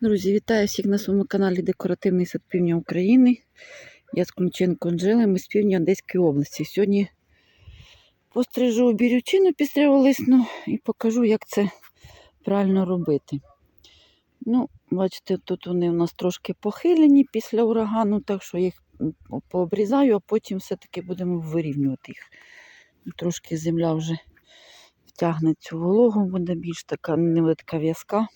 Друзі, вітаю всіх на своєму каналі Декоративний сад Півдня України. Я з Климченко Анжела, ми з півдня Одеської області. Сьогодні пострижу бірючину пістряволисну і покажу, як це правильно робити. Ну, бачите, тут вони у нас трошки похилені після урагану, так що їх пообрізаю, а потім все-таки будемо вирівнювати їх. Трошки земля вже втягне цю вологу, буде більш така невелика в'язка.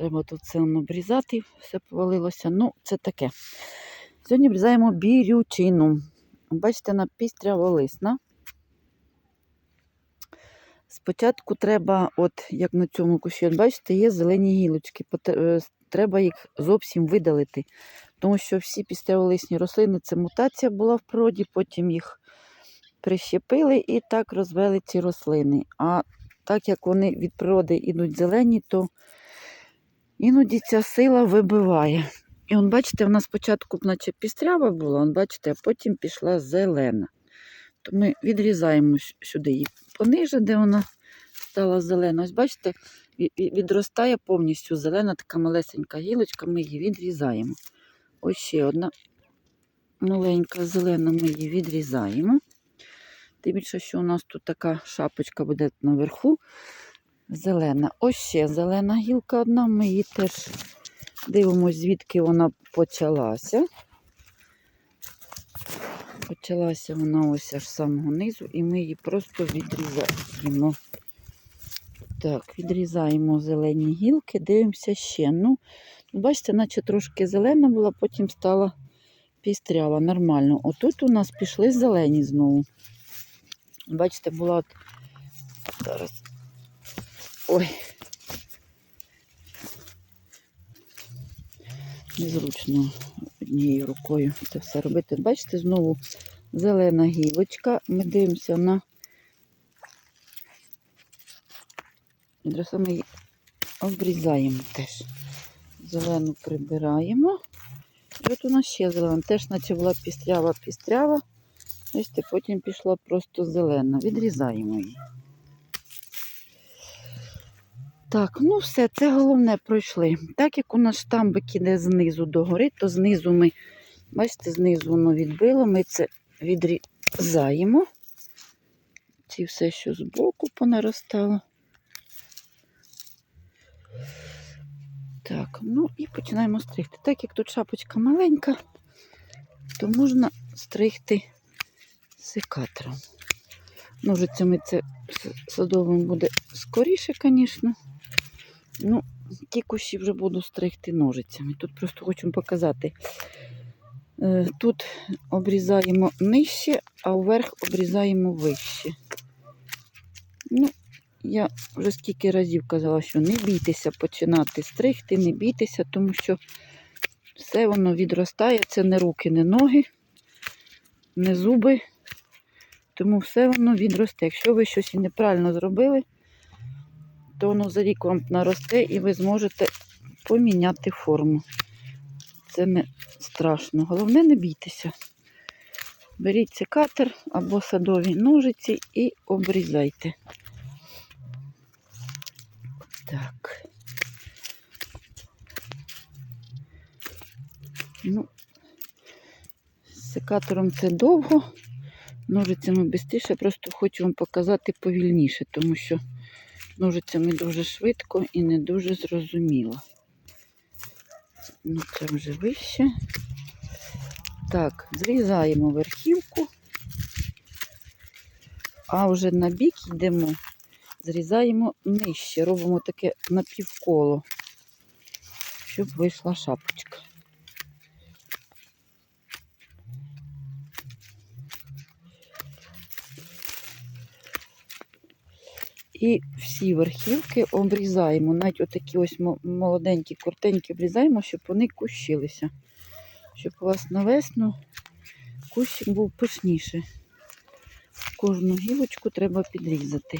Треба тут все обрізати, все повалилося. Ну, це таке. Сьогодні обрізаємо бірючину. Бачите, вона пістряволисна. Спочатку треба, от як на цьому кущі, бачите, є зелені гілочки. Е, Треба їх зовсім видалити. Тому що всі пістряволисні рослини це мутація була в природі, потім їх прищепили і так розвели ці рослини. А так як вони від природи йдуть зелені, то Іноді ця сила вибиває. І он, бачите, вона спочатку наче пістрява була, он, бачите, а потім пішла зелена. То ми відрізаємо сюди її пониже, де вона стала зелена. Ось бачите, ві- ві- відростає повністю зелена, така малесенька гілочка, ми її відрізаємо. Ось ще одна маленька зелена, ми її відрізаємо. Тим більше, що у нас тут така шапочка буде наверху. Зелена. Ось ще зелена гілка одна. Ми її теж дивимося, звідки вона почалася. Почалася вона ось аж з самого низу, і ми її просто відрізаємо. Так, відрізаємо зелені гілки, дивимося ще. Ну, бачите, наче трошки зелена була, потім стала пістрява. Нормально. Отут у нас пішли зелені знову. Бачите, була от... зараз Ой. Незручно однією рукою це все робити. Бачите, знову зелена гілочка. Ми дивимося на її обрізаємо теж. Зелену прибираємо. І от у нас ще зелена. Теж наче була пістрява-пістрява. Бачите, потім пішла просто зелена. Відрізаємо її. Так, ну все, це головне пройшли. Так як у нас штамбик іде знизу до гори, то знизу ми, бачите, знизу воно відбило, ми це відрізаємо. Ці все, що збоку понаростало. Так, ну і починаємо стригти. Так як тут шапочка маленька, то можна стригти секатором. Ножицями це садовим буде скоріше, звісно. Ну, ті кущі вже буду стригти ножицями. Тут просто хочу показати. Е, Тут обрізаємо нижче, а вверх обрізаємо вище. Ну, я вже скільки разів казала, що не бійтеся починати стригти, не бійтеся, тому що все воно відростає. Це не руки, не ноги, не зуби. Тому все воно відросте. Якщо ви щось і неправильно зробили, то воно за рік вам наросте і ви зможете поміняти форму. Це не страшно. Головне, не бійтеся. Беріть секатор або садові ножиці і обрізайте. Так. Ну, секатором це довго, ножицями швидше, просто хочу вам показати повільніше, тому що ножицями дуже швидко і не дуже зрозуміло. Ну, це вже вище. Так, зрізаємо верхівку, а вже на бік йдемо, зрізаємо нижче, робимо таке напівколо, щоб вийшла шапочка. І всі верхівки обрізаємо. Навіть отакі ось молоденькі, куртенькі обрізаємо, щоб вони кущилися. Щоб у вас на весну кущик був пишніше. Кожну гілочку треба підрізати.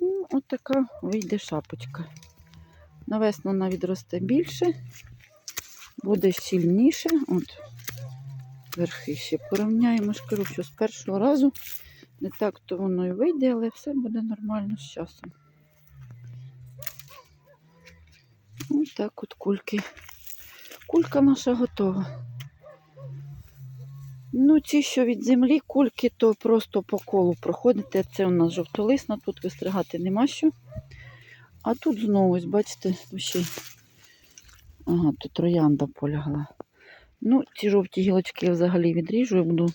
Ну, отака вийде шапочка. На весну вона відросте більше, буде щільніше. От верхи ще порівняємо. ж що з першого разу не так то воно і вийде, але все буде нормально з часом. Ось Так от кульки. Кулька наша готова. Ну, ці, що від землі кульки, то просто по колу проходите. Це у нас жовтолисна, тут вистригати нема що. А тут знову, ось, бачите, ще Ага, тут троянда полягла. Ну, ці жовті гілочки я взагалі відріжу. Я буду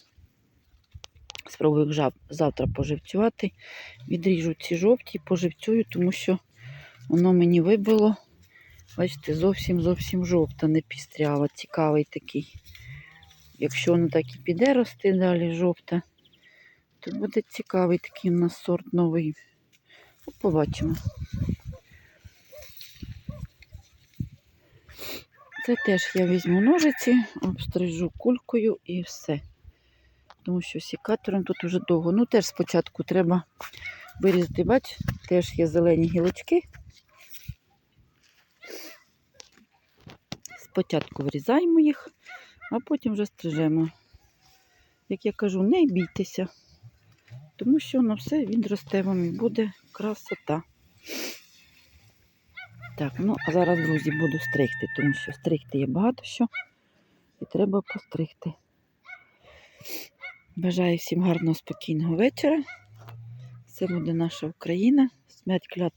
спробую їх завтра поживцювати. Відріжу ці жовті, поживцюю, тому що воно мені вибило. Бачите, зовсім зовсім жовта, не пістрява, цікавий такий. Якщо воно так і піде рости далі жовте, то буде цікавий такий у нас сорт новий. Ну, Побачимо. Це теж я візьму ножиці, обстрижу кулькою і все. Тому що сікатором тут вже довго. Ну, теж спочатку треба вирізати, бач, теж є зелені гілочки. Спочатку вирізаємо їх, а потім вже стрижемо. Як я кажу, не бійтеся, тому що на все відросте вам і буде красота. Так, ну а зараз, друзі, буду стригти, тому що стригти є багато що і треба постригти. Бажаю всім гарного, спокійного вечора. Це буде наша Україна. Смерть клятва